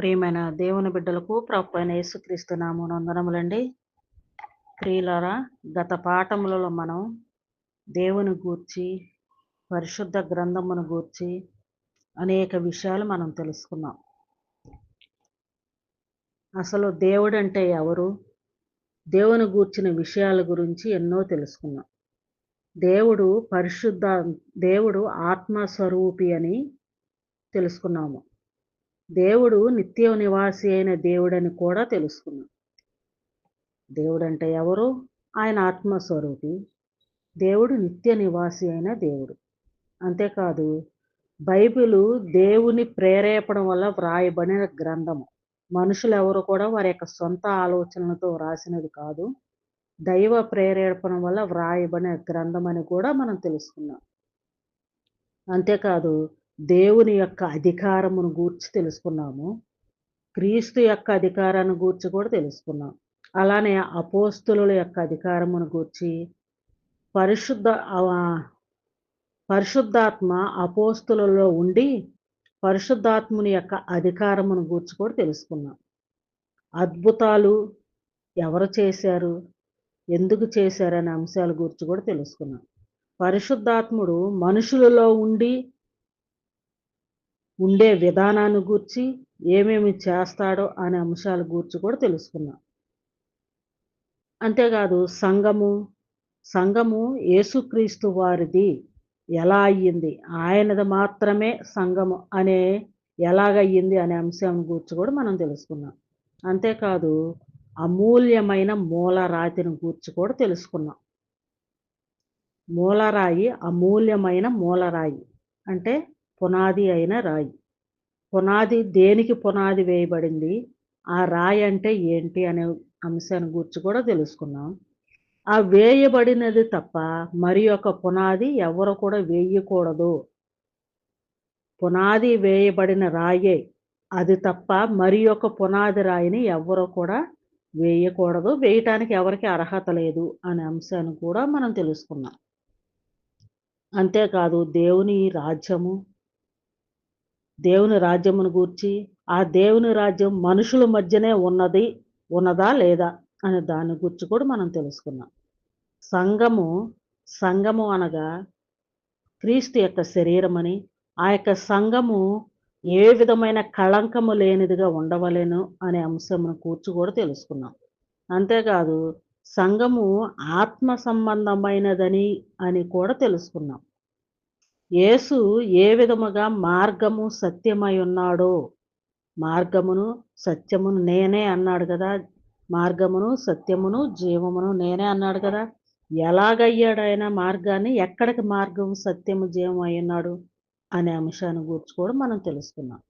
ప్రియమైన దేవుని బిడ్డలకు ప్రభు అయిన యేసుక్రీస్తు నామమున వందనములండి. గత పాఠములలో మనం దేవుని గూర్చి పరిశుద్ధ గ్రంథమును గూర్చి అనేక విషయాలు మనం తెలుసుకున్నాం. అసలు దేవుడు అంటే ఎవరు? దేవుని గూర్చిన విషయాల గురించి ఎన్నో తెలుసుకున్నాం. దేవుడు పరిశుద్ధ దేవుడు ఆత్మస్వరూపి అని తెలుసుకున్నాము. దేవుడు నిత్య నివాసి అయిన దేవుడని కూడా తెలుసుకున్నాం. దేవుడు అంటే ఎవరు? ఆయన ఆత్మస్వరూపి. దేవుడు నిత్య నివాసి అయిన దేవుడు. అంతేకాదు బైబిలు దేవుని ప్రేరేపణ వల్ల వ్రాయబడిన గ్రంథము. మనుషులు ఎవరు కూడా వారి యొక్క సొంత ఆలోచనలతో వ్రాసినది కాదు. దైవ ప్రేరేపణ వల్ల వ్రాయబడిన గ్రంథం అని కూడా మనం తెలుసుకున్నాం. అంతేకాదు దేవుని యొక్క అధికారమును గూర్చి తెలుసుకున్నాము. క్రీస్తు యొక్క అధికారాన్ని గూర్చి కూడా తెలుసుకున్నాం. అలానే అపోస్తుల యొక్క అధికారమును గూర్చి పరిశుద్ధ పరిశుద్ధాత్మ అపోస్తులలో ఉండి పరిశుద్ధాత్ముని యొక్క అధికారమును గూర్చి కూడా తెలుసుకున్నాం. అద్భుతాలు ఎవరు చేశారు? ఎందుకు చేశారనే అంశాల గురించి కూడా తెలుసుకున్నాం. పరిశుద్ధాత్ముడు మనుషులలో ఉండి ఉండే విధానాన్ని గూర్చి ఏమేమి చేస్తాడో అనే అంశాల గురించి కూడా తెలుసుకున్నాం అంతేకాదు సంఘము సంఘము యేసుక్రీస్తు వారిది ఎలా అయ్యింది? ఆయనది మాత్రమే సంఘము అనే ఎలాగయ్యింది అనే అంశం గురించి కూడా మనం తెలుసుకున్నాం అంతేకాదు అమూల్యమైన మూలరాతిని గూర్చి కూడా తెలుసుకున్నాం మూలరాయి అమూల్యమైన మూలరాయి అంటే పునాది అయిన రాయి. పునాది దేనికి పునాది వేయబడింది? ఆ రాయి అంటే ఏంటి అనే అంశాన్ని గురించి కూడా తెలుసుకున్నాం ఆ వేయబడినది తప్ప మరి యొక్క పునాది ఎవరు కూడా వేయకూడదు. పునాది వేయబడిన రాయే. అది తప్ప మరి యొక్క పునాది రాయిని ఎవరు కూడా వేయకూడదు. వేయటానికి ఎవరికి అర్హత లేదు అనే అంశాన్ని కూడా మనం తెలుసుకున్నాం అంతేకాదు దేవుని రాజ్యము దేవుని రాజ్యమును గూర్చి ఆ దేవుని రాజ్యం మనుషుల మధ్యనే ఉన్నది ఉన్నదా లేదా అనే దాని గురించి కూడా మనం తెలుసుకున్నాం. సంఘము సంఘము అనగా క్రీస్తు యొక్క శరీరమని ఆ యొక్క సంఘము ఏ విధమైన కళంకము లేనిదిగా ఉండవలేను అనే అంశమును కూర్చు కూడా తెలుసుకున్నాం. అంతేకాదు సంఘము ఆత్మ సంబంధమైనదని అని కూడా తెలుసుకున్నాం. యేసు ఏ విధముగా మార్గము సత్యమై ఉన్నాడో మార్గమును సత్యమును నేనే అన్నాడు కదా. మార్గమును సత్యమును జీవమును నేనే అన్నాడు కదా. ఎలాగయ్యాడు ఆయన మార్గాన్ని ఎక్కడికి మార్గం సత్యము జీవం అయి ఉన్నాడు అనే అంశాన్ని గురించి కూడా మనం తెలుసుకున్నాం.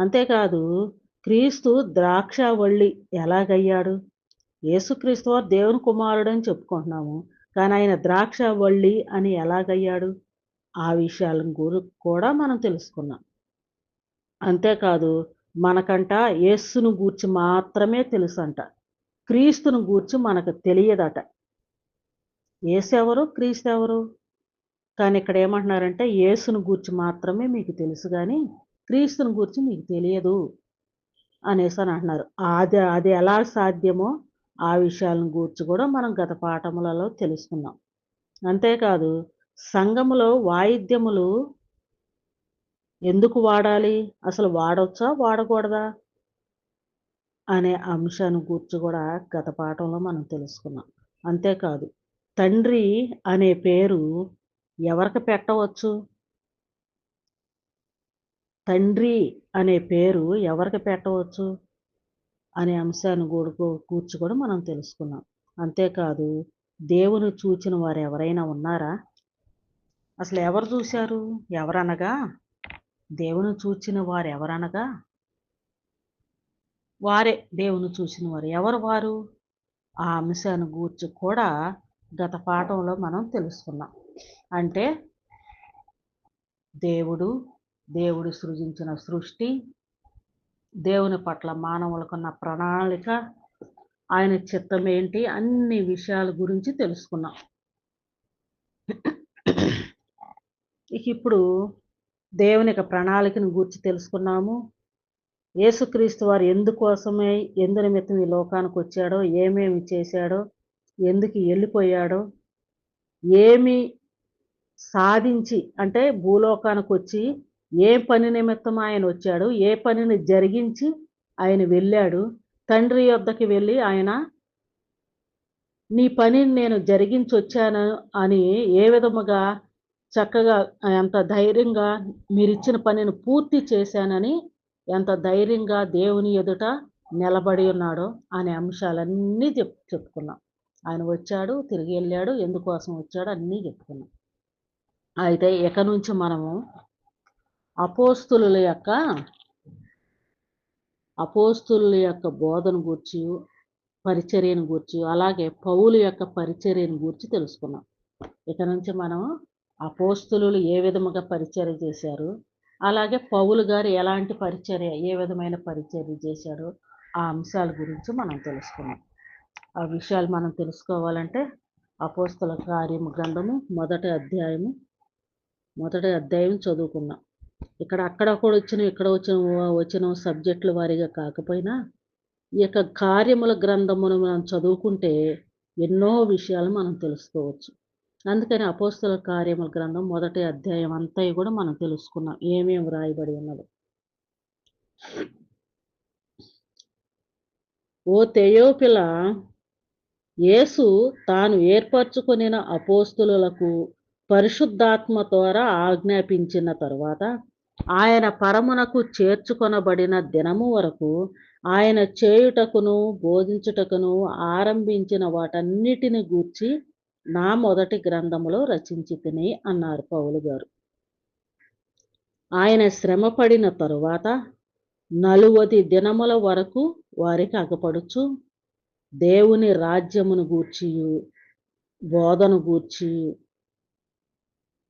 అంతేకాదు క్రీస్తు ద్రాక్షవల్లి ఎలాగయ్యాడు? యేసుక్రీస్తు వారు దేవుని కుమారుడు అని చెప్పుకుంటున్నాము. కానీ ఆయన ద్రాక్షవల్లి అని ఎలాగయ్యాడు? ఆ విషయాలను గురి కూడా మనం తెలుసుకున్నాం. అంతేకాదు మనకంట యేస్సును గూర్చి మాత్రమే తెలుసంట. క్రీస్తును గూర్చి మనకు తెలియదట. ఏసెవరు క్రీస్తు ఎవరు కానీ ఇక్కడ ఏమంటున్నారంటే యేసును గూర్చి మాత్రమే మీకు తెలుసు కానీ క్రీస్తుని గూర్చి మీకు తెలియదు అనేసి అని అంటున్నారు. అది అది ఎలా సాధ్యమో ఆ విషయాలను గూర్చి కూడా మనం గత పాఠములలో తెలుసుకున్నాం. అంతేకాదు సంఘములో వాయిద్యములు ఎందుకు వాడాలి? అసలు వాడవచ్చా వాడకూడదా? అనే అంశాన్ని గురించి కూడా గత పాఠంలో మనం తెలుసుకున్నాం. అంతేకాదు తండ్రి అనే పేరు ఎవరికి పెట్టవచ్చు? తండ్రి అనే పేరు ఎవరికి పెట్టవచ్చు? అనే అంశాన్ని కూడా కూర్చు కూడా మనం తెలుసుకున్నాం. అంతేకాదు దేవుని చూచిన వారు ఎవరైనా ఉన్నారా? అసలు ఎవరు చూశారు? ఎవరనగా? దేవుని చూచిన వారు ఎవరనగా వారే దేవుని చూసిన వారు. ఎవరు వారు? ఆ అంశాన్ని గూర్చి కూడా గత పాఠంలో మనం తెలుసుకున్నాం. అంటే దేవుడు దేవుడు సృజించిన సృష్టి దేవుని పట్ల మానవులకున్న ప్రణాళిక ఆయన చిత్తం ఏంటి అన్ని విషయాల గురించి తెలుసుకున్నాం. ఇక ఇప్పుడు దేవుని యొక్క ప్రణాళికను గూర్చి తెలుసుకున్నాము. యేసుక్రీస్తు వారు ఎందుకోసమే ఎందు నిమిత్తం ఈ లోకానికి వచ్చాడో ఏమేమి చేశాడో ఎందుకు వెళ్ళిపోయాడో ఏమి సాధించి అంటే భూలోకానికి వచ్చి ఏ పని నిమిత్తం ఆయన వచ్చాడు ఏ పనిని జరిగించి ఆయన వెళ్ళాడు తండ్రి యొద్దకి వెళ్ళి ఆయన నీ పనిని నేను జరిగించి వచ్చాను అని ఏ విధముగా చక్కగా ఎంత ధైర్యంగా మీరు ఇచ్చిన పనిని పూర్తి చేశానని ఎంత ధైర్యంగా దేవుని ఎదుట నిలబడి ఉన్నాడో అనే అంశాలన్నీ చెప్ చెప్పుకున్నాం. ఆయన వచ్చాడు తిరిగి వెళ్ళాడు ఎందుకోసం వచ్చాడు అన్నీ చెప్పుకున్నాం. అయితే ఇక నుంచి మనము అపోస్తుల యొక్క అపోస్తుల యొక్క బోధన గూర్చి పరిచర్యను గూర్చి అలాగే పౌలు యొక్క పరిచర్యను గూర్చి తెలుసుకున్నాం. ఇక నుంచి మనం అపోస్తులు ఏ విధముగా పరిచర్య చేశారు? అలాగే పౌలు గారు ఎలాంటి పరిచర్య ఏ విధమైన పరిచర్య చేశారో? ఆ అంశాల గురించి మనం తెలుసుకున్నాం ఆ విషయాలు మనం తెలుసుకోవాలంటే అపోస్తుల కార్యము గ్రంథము మొదటి అధ్యాయము మొదటి అధ్యాయం చదువుకున్నాం ఇక్కడ అక్కడ కూడా వచ్చిన ఇక్కడ వచ్చిన వచ్చిన సబ్జెక్టుల వారీగా కాకపోయినా ఈ యొక్క కార్యముల గ్రంథమును మనం చదువుకుంటే ఎన్నో విషయాలు మనం తెలుసుకోవచ్చు. అందుకని అపోస్తుల కార్యముల గ్రంథం మొదటి అధ్యాయం అంతా కూడా మనం తెలుసుకున్నాం. ఏమేమి రాయబడి ఉన్నది. ఓ తెయోపిల యేసు తాను ఏర్పరచుకొనిన అపోస్తులకు పరిశుద్ధాత్మ ద్వారా ఆజ్ఞాపించిన తరువాత ఆయన పరమునకు చేర్చుకొనబడిన దినము వరకు ఆయన చేయుటకును బోధించుటకును ఆరంభించిన వాటన్నిటిని గూర్చి నా మొదటి గ్రంథములో రచించి తిని అన్నారు పౌలు గారు. ఆయన శ్రమపడిన తరువాత నలువది దినముల వరకు వారికి అగపడుచు దేవుని రాజ్యమును గూర్చి బోధను గూర్చి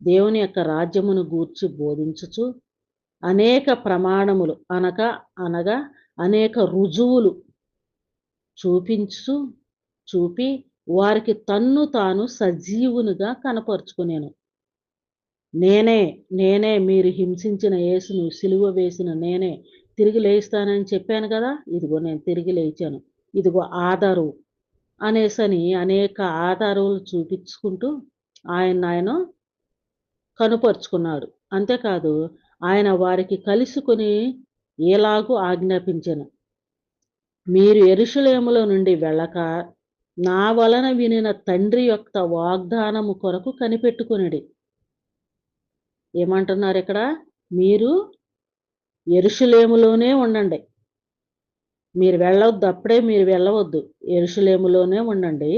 దేవుని యొక్క రాజ్యమును గూర్చి బోధించుచు అనేక ప్రమాణములు అనగా అనగా అనేక రుజువులు చూపించు చూపి వారికి తన్ను తాను సజీవునిగా కనపరుచుకునేను. నేనే నేనే మీరు హింసించిన యేసును సిలువ వేసిన నేనే తిరిగి లేస్తానని చెప్పాను కదా? ఇదిగో నేను తిరిగి లేచాను. ఇదిగో ఆధారు అనేసని అనేక ఆధారాలు చూపించుకుంటూ ఆయన ఆయన కనుపరుచుకున్నాడు. అంతేకాదు ఆయన వారికి కలుసుకొని ఎలాగూ ఆజ్ఞాపించను. మీరు ఎరుషులేముల నుండి వెళ్ళక నా వలన వినిన తండ్రి యొక్క వాగ్దానము కొరకు కనిపెట్టుకునడి. ఏమంటున్నారు ఇక్కడ? మీరు ఎరుషులేములోనే ఉండండి. మీరు వెళ్ళవద్దు అప్పుడే మీరు వెళ్ళవద్దు. ఎరుషులేములోనే ఉండండి.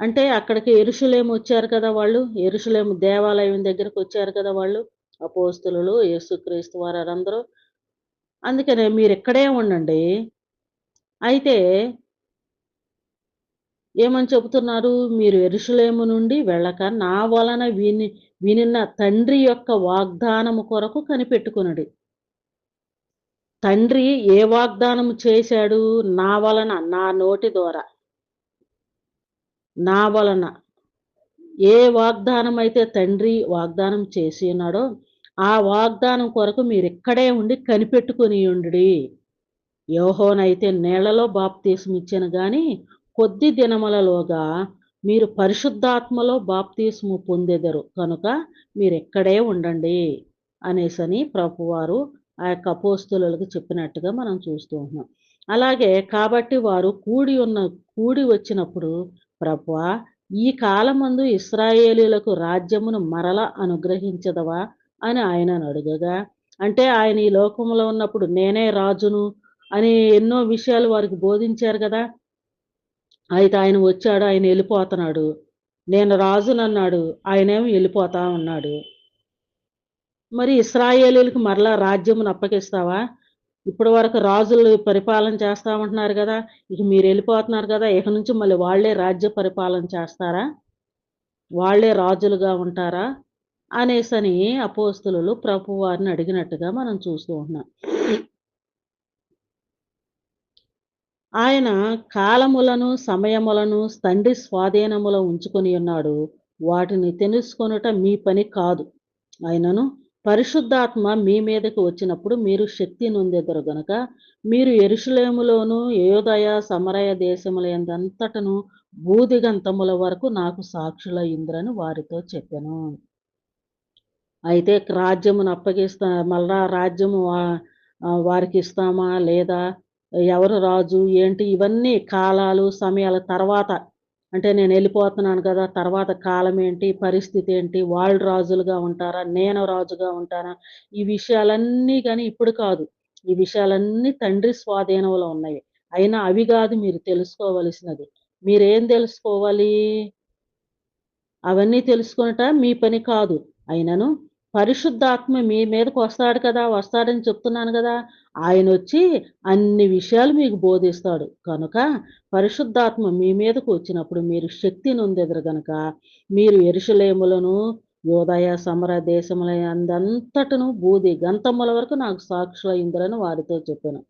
అంటే అక్కడికి ఎరుషులేము వచ్చారు కదా వాళ్ళు? ఎరుషులేము దేవాలయం దగ్గరకు వచ్చారు కదా వాళ్ళు? అపోస్తులు యేసుక్రీస్తు వారందరూ. అందుకనే మీరు ఇక్కడే ఉండండి. అయితే ఏమని చెబుతున్నారు? మీరు ఎరుషులేము నుండి వెళ్ళక నా వలన విని వినిన తండ్రి యొక్క వాగ్దానము కొరకు కనిపెట్టుకునడి. తండ్రి ఏ వాగ్దానం చేశాడు? నా వలన నా నోటి ద్వారా. నా వలన. ఏ వాగ్దానం అయితే తండ్రి వాగ్దానం చేసి ఉన్నాడో ఆ వాగ్దానం కొరకు మీరు ఇక్కడే ఉండి కనిపెట్టుకుని ఉండి యోహోనైతే నీళ్ళలో బాప్తీసం ఇచ్చాను కానీ కొద్ది దినములలోగా మీరు పరిశుద్ధాత్మలో బాప్తీసము పొందెదరు. కనుక మీరు ఎక్కడే ఉండండి అనేసని ప్రభువారు ఆ యొక్క అపోస్తులకు చెప్పినట్టుగా మనం చూస్తూ ఉన్నాం. అలాగే కాబట్టి వారు కూడి ఉన్న కూడి వచ్చినప్పుడు ప్రభువా ఈ కాలమందు ఇస్రాయేలీలకు రాజ్యమును మరల అనుగ్రహించదవా అని ఆయనను అడుగగా అంటే ఆయన ఈ లోకంలో ఉన్నప్పుడు నేనే రాజును అని ఎన్నో విషయాలు వారికి బోధించారు కదా అయితే ఆయన వచ్చాడు ఆయన వెళ్ళిపోతున్నాడు. నేను రాజునన్నాడు ఆయనేమి వెళ్ళిపోతా ఉన్నాడు. మరి ఇస్రాయేలీలకు మరలా రాజ్యమును అప్పగిస్తావా? ఇప్పటి వరకు రాజులు పరిపాలన చేస్తామంటున్నారు కదా ఇక మీరు వెళ్ళిపోతున్నారు కదా ఇక నుంచి మళ్ళీ వాళ్ళే రాజ్య పరిపాలన చేస్తారా? వాళ్ళే రాజులుగా ఉంటారా? అనేసని అపోస్తులు ప్రభువారిని అడిగినట్టుగా మనం చూస్తూ ఉన్నాం ఆయన కాలములను సమయములను తండ్రి స్వాధీనములో ఉంచుకొని ఉన్నాడు. వాటిని తెలుసుకొనుట మీ పని కాదు. ఆయనను పరిశుద్ధాత్మ మీ మీదకి వచ్చినప్పుడు మీరు శక్తి నొందెదరు గనక మీరు ఎరుషులేములోను యోదయ సమరయ దేశములందంతటను భూదిగంతముల వరకు నాకు సాక్షులయ్యుందురని వారితో చెప్పాను. అయితే రాజ్యమును అప్పగిస్తా మళ్ళా రాజ్యము వా- వారికి ఇస్తామా? లేదా? ఎవరు రాజు ఏంటి? ఇవన్నీ కాలాలు సమయాల తర్వాత. అంటే నేను వెళ్ళిపోతున్నాను కదా తర్వాత కాలం ఏంటి పరిస్థితి ఏంటి వాళ్ళు రాజులుగా ఉంటారా నేను రాజుగా ఉంటానా? ఈ విషయాలన్నీ కానీ ఇప్పుడు కాదు. ఈ విషయాలన్నీ తండ్రి స్వాధీనంలో ఉన్నాయి. అయినా అవి కాదు మీరు తెలుసుకోవలసినది. మీరేం తెలుసుకోవాలి? అవన్నీ తెలుసుకునట మీ పని కాదు. అయినను పరిశుద్ధాత్మ మీ మీదకి వస్తాడు కదా వస్తాడని చెప్తున్నాను కదా. ఆయన వచ్చి అన్ని విషయాలు మీకు బోధిస్తాడు. కనుక పరిశుద్ధాత్మ మీ మీదకు వచ్చినప్పుడు మీరు శక్తి నొందెదరు గనక మీరు ఎరుషలేములను యోదయ సమర దేశముల అందంతటను బూది గంతముల వరకు నాకు సాక్షులైందరని వారితో చెప్పాను.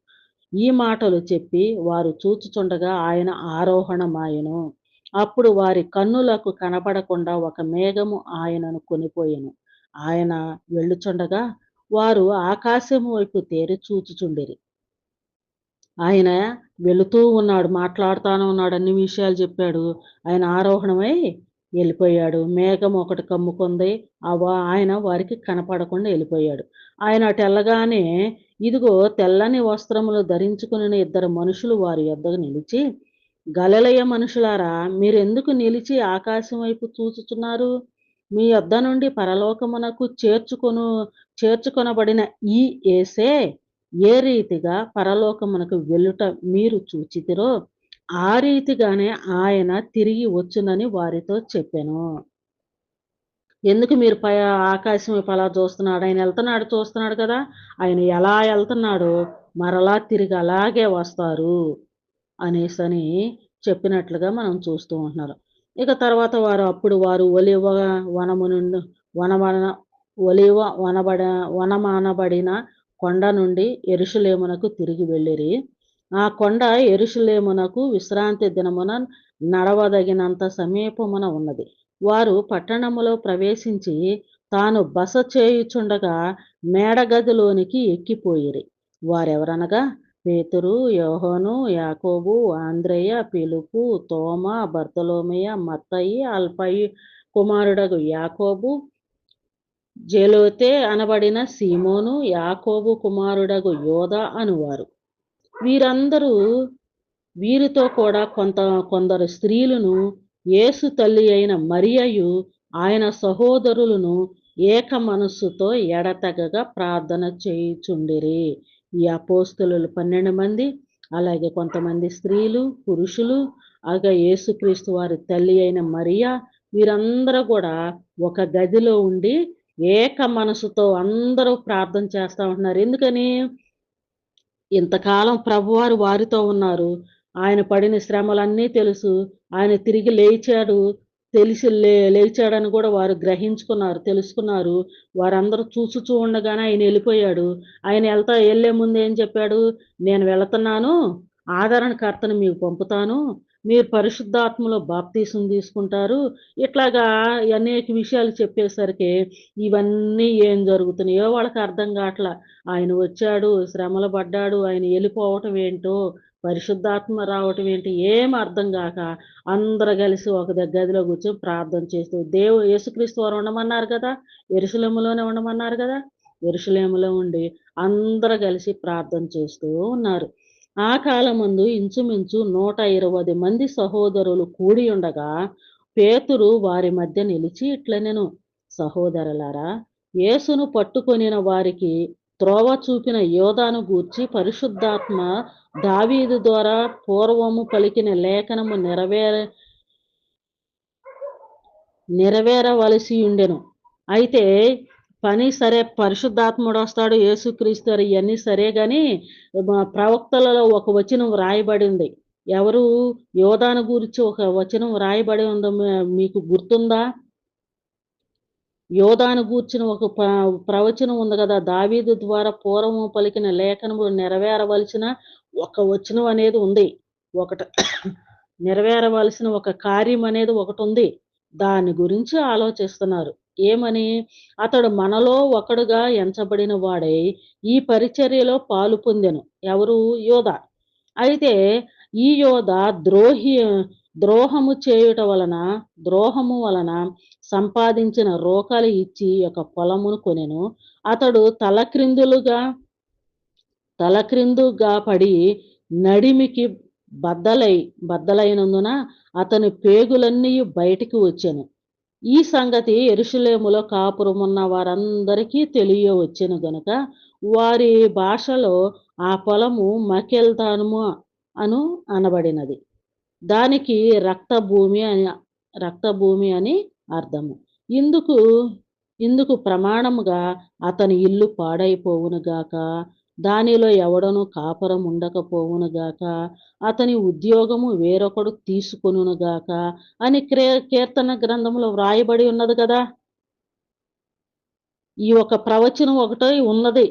ఈ మాటలు చెప్పి వారు చూచుచుండగా ఆయన ఆరోహణమాయను. అప్పుడు వారి కన్నులకు కనపడకుండా ఒక మేఘము ఆయనను కొనిపోయాను. ఆయన వెళ్ళుచుండగా వారు ఆకాశం వైపు తేరి చూచుచుండిరి. ఆయన వెళుతూ ఉన్నాడు మాట్లాడుతూనే ఉన్నాడు అన్ని విషయాలు చెప్పాడు. ఆయన ఆరోహణమై వెళ్ళిపోయాడు. మేఘం ఒకటి కమ్ముకుంది. ఆ ఆయన వారికి కనపడకుండా వెళ్ళిపోయాడు. ఆయన అటు వెళ్ళగానే ఇదిగో తెల్లని వస్త్రములు ధరించుకుని ఇద్దరు మనుషులు వారి యొద్దకు నిలిచి గలలయ మనుషులారా మీరెందుకు నిలిచి ఆకాశం వైపు చూచుచున్నారు? మీ యొద్ద నుండి పరలోకమునకు చేర్చుకొను చేర్చుకొనబడిన ఈ ఏసే ఏ రీతిగా పరలోకమునకు వెళ్ళుట మీరు చూచితిరో ఆ రీతిగానే ఆయన తిరిగి వచ్చునని వారితో చెప్పాను. ఎందుకు మీరు పై ఆకాశం వైపు అలా చూస్తున్నాడు? ఆయన వెళ్తున్నాడు చూస్తున్నాడు కదా. ఆయన ఎలా వెళ్తున్నాడో? మరలా తిరిగి అలాగే వస్తారు అనేసని చెప్పినట్లుగా మనం చూస్తూ ఉంటున్నారు ఇక తర్వాత వారు అప్పుడు వారు ఒలివ వనము నుండి వనమన ఒలివ వనబడ వనమానబడిన కొండ నుండి ఎరుషులేమునకు తిరిగి వెళ్ళిరి. ఆ కొండ ఎరుషులేమునకు విశ్రాంతి దినమున నడవదగినంత సమీపమున ఉన్నది. వారు పట్టణములో ప్రవేశించి తాను బస చేయుచుండగా మేడగదిలోనికి ఎక్కిపోయిరి. వారెవరనగా? పేతురు యోహోను యాకోబు ఆంద్రేయ పిలుపు తోమ బర్తలోమయ మత్తయి అల్పయి కుమారుడగు యాకోబు జెలోతే అనబడిన సీమోను యాకోబు కుమారుడగు యోధ అనువారు. వీరందరూ వీరితో కూడా కొంత కొందరు స్త్రీలను యేసు తల్లి అయిన మరియయు ఆయన సహోదరులను ఏక మనస్సుతో ఎడతెగగా ప్రార్థన చేయుచుండిరి. ఈ అపోస్తులు పన్నెండు మంది అలాగే కొంతమంది స్త్రీలు పురుషులు అలాగే యేసుక్రీస్తు వారి తల్లి అయిన మరియా వీరందరూ కూడా ఒక గదిలో ఉండి ఏక మనసుతో అందరూ ప్రార్థన చేస్తూ ఉంటున్నారు. ఎందుకని? ఇంతకాలం ప్రభువారు వారితో ఉన్నారు. ఆయన పడిన శ్రమలన్నీ తెలుసు. ఆయన తిరిగి లేచాడు. తెలిసి లే లేచాడని కూడా వారు గ్రహించుకున్నారు తెలుసుకున్నారు. వారందరూ చూసుచూ ఉండగానే ఆయన వెళ్ళిపోయాడు. ఆయన వెళ్తా వెళ్ళే ముందు ఏం చెప్పాడు? నేను వెళుతున్నాను ఆదరణకర్తను మీకు పంపుతాను. మీరు పరిశుద్ధాత్మలో బాప్తీసం తీసుకుంటారు. ఇట్లాగా అనేక విషయాలు చెప్పేసరికి ఇవన్నీ ఏం జరుగుతున్నాయో వాళ్ళకి అర్థం కావట్లా. ఆయన వచ్చాడు శ్రమలు పడ్డాడు ఆయన వెళ్ళిపోవటం ఏంటో పరిశుద్ధాత్మ రావటం ఏంటి? ఏం అర్థం కాక అందరు కలిసి ఒక దగ్గర గదిలో కూర్చొని ప్రార్థన చేస్తూ దేవు యేసుక్రీస్తు వారు ఉండమన్నారు కదా? ఎరుసలేములోనే ఉండమన్నారు కదా? ఎరుసలేములో ఉండి అందరు కలిసి ప్రార్థన చేస్తూ ఉన్నారు. ఆ కాలమందు ఇంచుమించు నూట ఇరవై మంది సహోదరులు కూడి ఉండగా పేతురు వారి మధ్య నిలిచి ఇట్లా నేను సహోదరులారా యేసును పట్టుకొనిన వారికి త్రోవ చూపిన యోధాను గూర్చి పరిశుద్ధాత్మ దావీదు ద్వారా పూర్వము పలికిన లేఖనము నెరవేర నెరవేరవలసి ఉండెను. అయితే పని సరే పరిశుద్ధాత్ముడు వస్తాడు యేసుక్రీస్తు ఇవన్నీ సరే కానీ ప్రవక్తలలో ఒక వచనం రాయబడింది ఎవరు యోధాను గురించి ఒక వచనం రాయబడి ఉందో మీకు గుర్తుందా? యోధాను గూర్చిన ఒక ప్ర- ప్రవచనం ఉంది కదా. దావీదు ద్వారా పూర్వము పలికిన లేఖనములు నెరవేరవలసిన ఒక వచనం అనేది ఉంది. ఒకటి నెరవేరవలసిన ఒక కార్యం అనేది ఒకటి ఉంది. దాని గురించి ఆలోచిస్తున్నారు. ఏమని? అతడు మనలో ఒకడుగా ఎంచబడిన వాడై ఈ పరిచర్యలో పాలు పొందెను. ఎవరు? యోధ. అయితే ఈ యోధ ద్రోహి ద్రోహము చేయుట వలన ద్రోహము వలన సంపాదించిన రోకలు ఇచ్చి ఒక పొలమును కొనెను. అతడు తలక్రిందులుగా తలక్రిందుగా పడి నడిమికి బద్దలై బద్దలైనందున అతని పేగులన్నీ బయటికి వచ్చాను. ఈ సంగతి ఎరుషులేములో కాపురమున్న వారందరికీ తెలియవచ్చెను గనుక వారి భాషలో ఆ పొలము మకెల్తాను అను అనబడినది. దానికి రక్తభూమి అని రక్తభూమి అని అర్థము. ఇందుకు ఇందుకు ప్రమాణముగా అతని ఇల్లు పాడైపోవునుగాక దానిలో ఎవడను కాపురం ఉండకపోవునుగాక అతని ఉద్యోగము వేరొకడు తీసుకొనుగాక అని కీర్తన గ్రంథంలో వ్రాయబడి ఉన్నది కదా? ఈ ఒక ప్రవచనం ఒకటే ఉన్నది.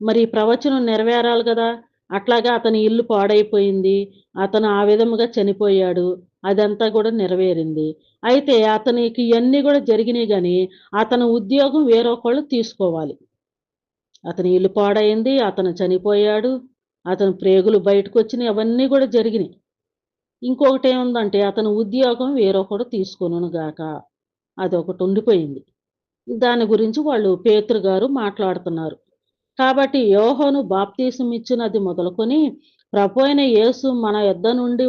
మరి ఈ ప్రవచనం నెరవేరాలి కదా? అట్లాగా అతని ఇల్లు పాడైపోయింది. అతను ఆ విధముగా చనిపోయాడు. అదంతా కూడా నెరవేరింది. అయితే అతనికి ఇవన్నీ కూడా జరిగినాయి కానీ అతని ఉద్యోగం వేరొకళ్ళు తీసుకోవాలి. అతని ఇల్లు పాడైంది అతను చనిపోయాడు అతను ప్రేగులు బయటకు వచ్చినాయి అవన్నీ కూడా జరిగినాయి. ఇంకొకటి ఏముందంటే అతని ఉద్యోగం వేరొకడు తీసుకొను గాక. అది ఒకటి ఉండిపోయింది. దాని గురించి వాళ్ళు పేతురు గారు మాట్లాడుతున్నారు. కాబట్టి యోహోను బాప్తీసం ఇచ్చినది మొదలుకొని ప్రభు అయిన యేసు మన యొద్ద నుండి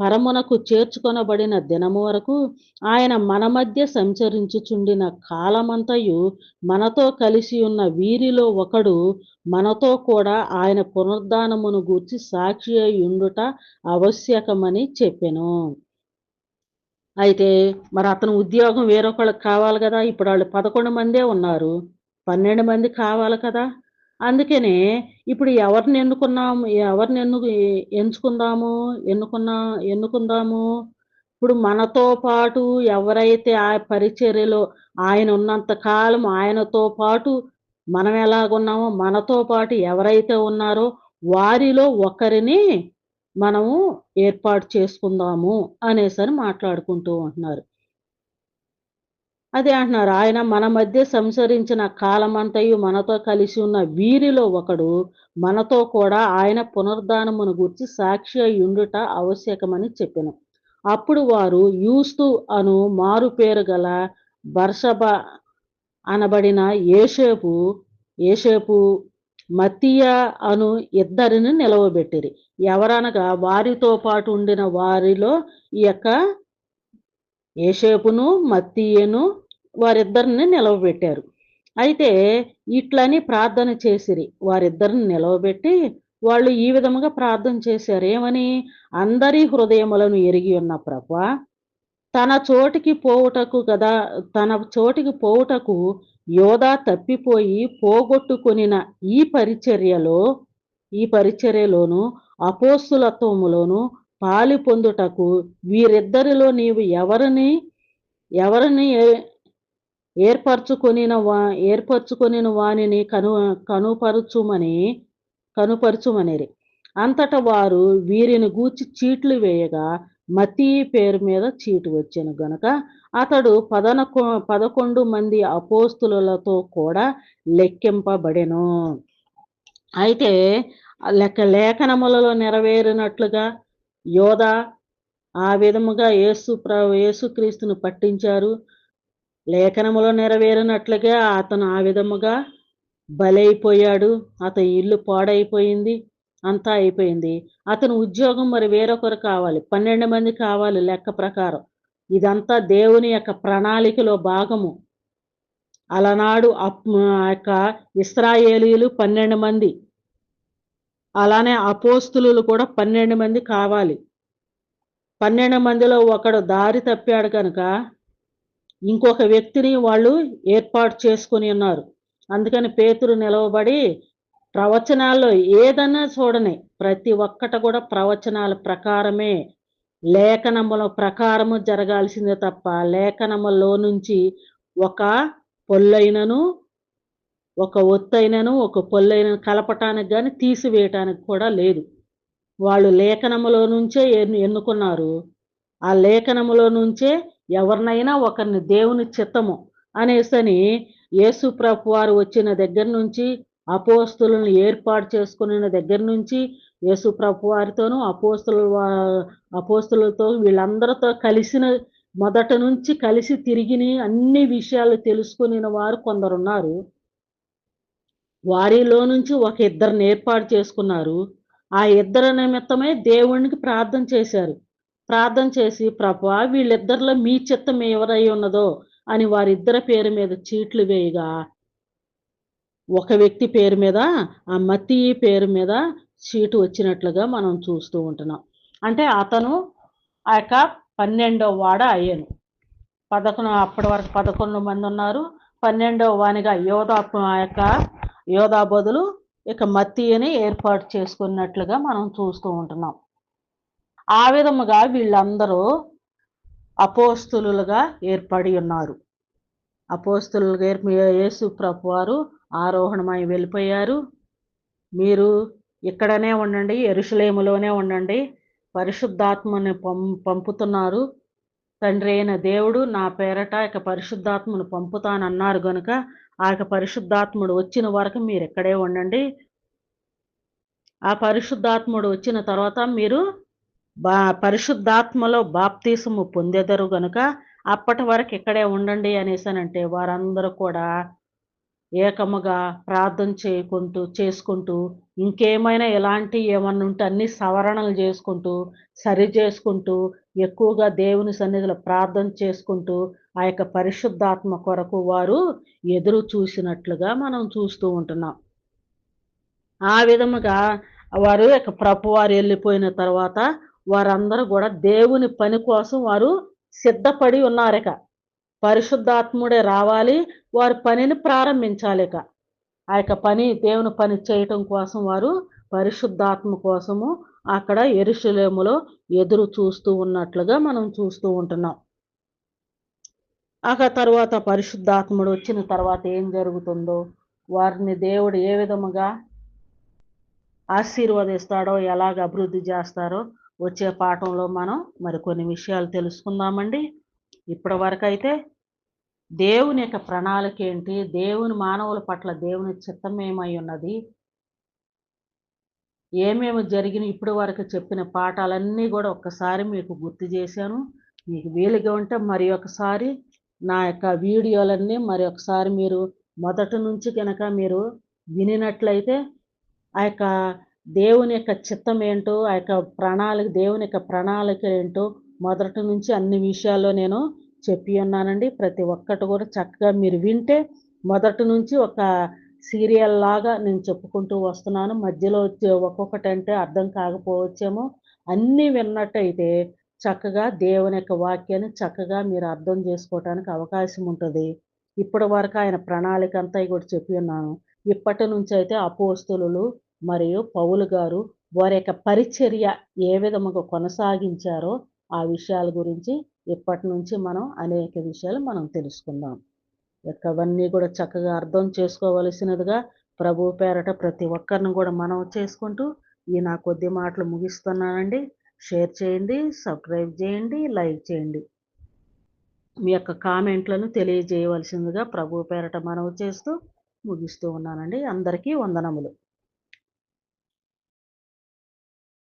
పరమునకు చేర్చుకొనబడిన దినము వరకు ఆయన మన మధ్య సంచరించుచుండిన కాలమంతయు మనతో కలిసి ఉన్న వీరిలో ఒకడు మనతో కూడా ఆయన పునరుద్ధానమును గూర్చి సాక్షి అయి ఉండుట ఆవశ్యకమని చెప్పాను. అయితే మరి అతను ఉద్యోగం వేరొకళ్ళకి కావాలి కదా? ఇప్పుడు వాళ్ళు పదకొండు మందే ఉన్నారు. పన్నెండు మంది కావాలి కదా? అందుకనే ఇప్పుడు ఎవరిని ఎన్నుకున్నాము ఎవరిని ఎన్ను ఎంచుకుందాము ఎన్నుకున్నా ఎన్నుకుందాము? ఇప్పుడు మనతో పాటు ఎవరైతే ఆ పరిచర్యలో ఆయన ఉన్నంత కాలం ఆయనతో పాటు మనం ఎలాగున్నామో మనతో పాటు ఎవరైతే ఉన్నారో వారిలో ఒకరిని మనము ఏర్పాటు చేసుకుందాము అనేసరి మాట్లాడుకుంటూ ఉంటున్నారు. అదే అంటున్నారు. ఆయన మన మధ్య సంసరించిన కాలమంతయు మనతో కలిసి ఉన్న వీరిలో ఒకడు మనతో కూడా ఆయన పునరుద్ధానమును గురించి సాక్షి అయి ఉండుట ఆవశ్యకమని చెప్పిన. అప్పుడు వారు యూస్తు అను మారు పేరు గల బర్షబ అనబడిన ఏషేపు ఏషేపు మతియా అను ఇద్దరిని నిలవబెట్టిరి. ఎవరనగా వారితో పాటు ఉండిన వారిలో ఈ యొక్క ఏషేపును మత్తియను వారిద్దరిని నిలవబెట్టారు. అయితే ఇట్లని ప్రార్థన చేసిరి. వారిద్దరిని నిలవబెట్టి వాళ్ళు ఈ విధముగా ప్రార్థన చేశారు. ఏమని? అందరి హృదయములను ఎరిగి ఉన్న ప్రభ తన చోటికి పోవుటకు కదా తన చోటికి పోవుటకు యోధా తప్పిపోయి పోగొట్టుకొనిన ఈ పరిచర్యలో ఈ పరిచర్యలోను అపోస్తులత్వములోను పాలి పొందుటకు వీరిద్దరిలో నీవు ఎవరిని ఎవరిని ఏర్పరచుకొనిన వా ఏర్పరచుకొనిన వానిని కను కనుపరచుమని కనుపరచుమనిరి. అంతటా వారు వీరిని గూర్చి చీట్లు వేయగా మతీ పేరు మీద చీటు వచ్చాను గనక. అతడు పదన పదకొండు మంది అపోస్తులతో కూడా లెక్కింపబడెను. అయితే లెక్క లేఖనములలో నెరవేరినట్లుగా యోధ ఆ విధముగా యేసు ప్ర యేసుక్రీస్తును పట్టించారు. లేఖనములో నెరవేరినట్లుగా అతను ఆ విధముగా బలైపోయాడు. అతని ఇల్లు పాడైపోయింది అంతా అయిపోయింది. అతను ఉద్యోగం మరి వేరొకరు కావాలి పన్నెండు మంది కావాలి లెక్క ప్రకారం. ఇదంతా దేవుని యొక్క ప్రణాళికలో భాగము. అలనాడు యొక్క ఇస్రాయేలీలు పన్నెండు మంది. అలానే అపోస్తులు కూడా పన్నెండు మంది కావాలి. పన్నెండు మందిలో ఒకడు దారి తప్పాడు కనుక ఇంకొక వ్యక్తిని వాళ్ళు ఏర్పాటు చేసుకుని ఉన్నారు. అందుకని పేతురు నిలవబడి ప్రవచనాల్లో ఏదన్నా చూడని ప్రతి ఒక్కట కూడా ప్రవచనాల ప్రకారమే లేఖనముల ప్రకారము జరగాల్సిందే తప్ప లేఖనములో నుంచి ఒక పొల్లైనను ఒక ఒత్తైనను ఒక పొల్లైనను కలపటానికి కానీ తీసివేయటానికి కూడా లేదు. వాళ్ళు లేఖనములో నుంచే ఎన్నుకున్నారు. ఆ లేఖనములో నుంచే ఎవరినైనా ఒకరిని దేవుని చిత్తము అనేసని యేసు ప్రభు వారు వచ్చిన దగ్గర నుంచి అపోస్తులను ఏర్పాటు చేసుకున్న దగ్గర నుంచి యేసు ప్రభు వారితోనూ అపోస్తుల అపోస్తులతో వీళ్ళందరితో కలిసిన మొదట నుంచి కలిసి తిరిగిని అన్ని విషయాలు తెలుసుకుని వారు కొందరున్నారు. వారిలో నుంచి ఒక ఇద్దరిని ఏర్పాటు చేసుకున్నారు. ఆ ఇద్దరు నిమిత్తమే దేవునికి ప్రార్థన చేశారు. ప్రార్థన చేసి ప్రభా వీళ్ళిద్దరిలో మీ చిత్తం ఎవరై ఉన్నదో? అని వారిద్దరి పేరు మీద చీట్లు వేయగా ఒక వ్యక్తి పేరు మీద ఆ మతి పేరు మీద చీటు వచ్చినట్లుగా మనం చూస్తూ ఉంటున్నాం. అంటే అతను ఆ యొక్క పన్నెండవ వాడ అయ్యాను. పదకొండు అప్పటి వరకు పదకొండు మంది ఉన్నారు. పన్నెండవ వానిగా యోధ ఆ యొక్క యోధా బదులు ఇక మత్తియని ఏర్పాటు చేసుకున్నట్లుగా మనం చూస్తూ ఉంటున్నాం. ఆ విధముగా వీళ్ళందరూ అపోస్తులుగా ఏర్పడి ఉన్నారు. అపోస్తులుగా ఏర్ప యేసు ప్రభు వారు ఆరోహణమై వెళ్ళిపోయారు. మీరు ఇక్కడనే ఉండండి ఎరుషులేములోనే ఉండండి పరిశుద్ధాత్మని పం పంపుతున్నారు. తండ్రి అయిన దేవుడు నా పేరట ఇక పరిశుద్ధాత్మను పంపుతానన్నారు గనుక ఆ యొక్క పరిశుద్ధాత్ముడు వచ్చిన వరకు మీరు ఇక్కడే ఉండండి. ఆ పరిశుద్ధాత్ముడు వచ్చిన తర్వాత మీరు బా పరిశుద్ధాత్మలో బాప్తీసము పొందెదరు గనుక అప్పటి వరకు ఇక్కడే ఉండండి అనేసానంటే వారందరూ కూడా ఏకముగా ప్రార్థన చేయకుంటూ చేసుకుంటూ ఇంకేమైనా ఎలాంటి ఏమన్నా ఉంటే అన్ని సవరణలు చేసుకుంటూ సరి చేసుకుంటూ ఎక్కువగా దేవుని సన్నిధిలో ప్రార్థన చేసుకుంటూ ఆ యొక్క పరిశుద్ధాత్మ కొరకు వారు ఎదురు చూసినట్లుగా మనం చూస్తూ ఉంటున్నాం. ఆ విధముగా వారు యొక్క ప్రభు వారు వెళ్ళిపోయిన తర్వాత వారందరూ కూడా దేవుని పని కోసం వారు సిద్ధపడి ఉన్నారక పరిశుద్ధాత్ముడే రావాలి వారి పనిని ప్రారంభించాలి ఇక ఆ యొక్క పని దేవుని పని చేయటం కోసం వారు పరిశుద్ధాత్మ కోసము అక్కడ ఎరుషులేములో ఎదురు చూస్తూ ఉన్నట్లుగా మనం చూస్తూ ఉంటున్నాం. ఆ తర్వాత పరిశుద్ధాత్ముడు వచ్చిన తర్వాత ఏం జరుగుతుందో వారిని దేవుడు ఏ విధముగా ఆశీర్వదిస్తాడో ఎలాగ అభివృద్ధి చేస్తారో వచ్చే పాఠంలో మనం మరికొన్ని విషయాలు తెలుసుకుందామండి. ఇప్పటి వరకు అయితే దేవుని యొక్క ప్రణాళిక ఏంటి దేవుని మానవుల పట్ల దేవుని చిత్తం ఏమై ఉన్నది? ఏమేమి జరిగిన ఇప్పటి వరకు చెప్పిన పాఠాలన్నీ కూడా ఒక్కసారి మీకు గుర్తు చేశాను. మీకు వీలుగా ఉంటే మరి ఒకసారి నా యొక్క వీడియోలన్నీ మరి ఒకసారి మీరు మొదటి నుంచి కనుక మీరు వినినట్లయితే ఆ యొక్క దేవుని యొక్క చిత్తం ఏంటో ఆ యొక్క ప్రణాళిక దేవుని యొక్క ప్రణాళిక ఏంటో మొదటి నుంచి అన్ని విషయాల్లో నేను చెప్పి ఉన్నానండి. ప్రతి ఒక్కటి కూడా చక్కగా మీరు వింటే మొదటి నుంచి ఒక సీరియల్ లాగా నేను చెప్పుకుంటూ వస్తున్నాను. మధ్యలో వచ్చే ఒక్కొక్కటి అంటే అర్థం కాకపోవచ్చేమో. అన్నీ విన్నట్టయితే చక్కగా దేవుని యొక్క వాక్యాన్ని చక్కగా మీరు అర్థం చేసుకోవటానికి అవకాశం ఉంటుంది. ఇప్పటి వరకు ఆయన ప్రణాళిక అంతా కూడా చెప్పి ఉన్నాను. ఇప్పటి నుంచి అయితే అపోస్తులు మరియు పౌలు గారు వారి యొక్క పరిచర్య ఏ విధముగా కొనసాగించారో ఆ విషయాల గురించి ఇప్పటి నుంచి మనం అనేక విషయాలు మనం తెలుసుకుందాం. యొక్క అవన్నీ కూడా చక్కగా అర్థం చేసుకోవలసినదిగా ప్రభు పేరట ప్రతి ఒక్కరిని కూడా మనం చేసుకుంటూ ఈ నా కొద్ది మాటలు ముగిస్తున్నానండి. షేర్ చేయండి సబ్స్క్రైబ్ చేయండి లైక్ చేయండి. మీ యొక్క కామెంట్లను తెలియజేయవలసిందిగా ప్రభు పేరట మనవి చేస్తూ ముగిస్తూ ఉన్నానండి. అందరికీ వందనములు.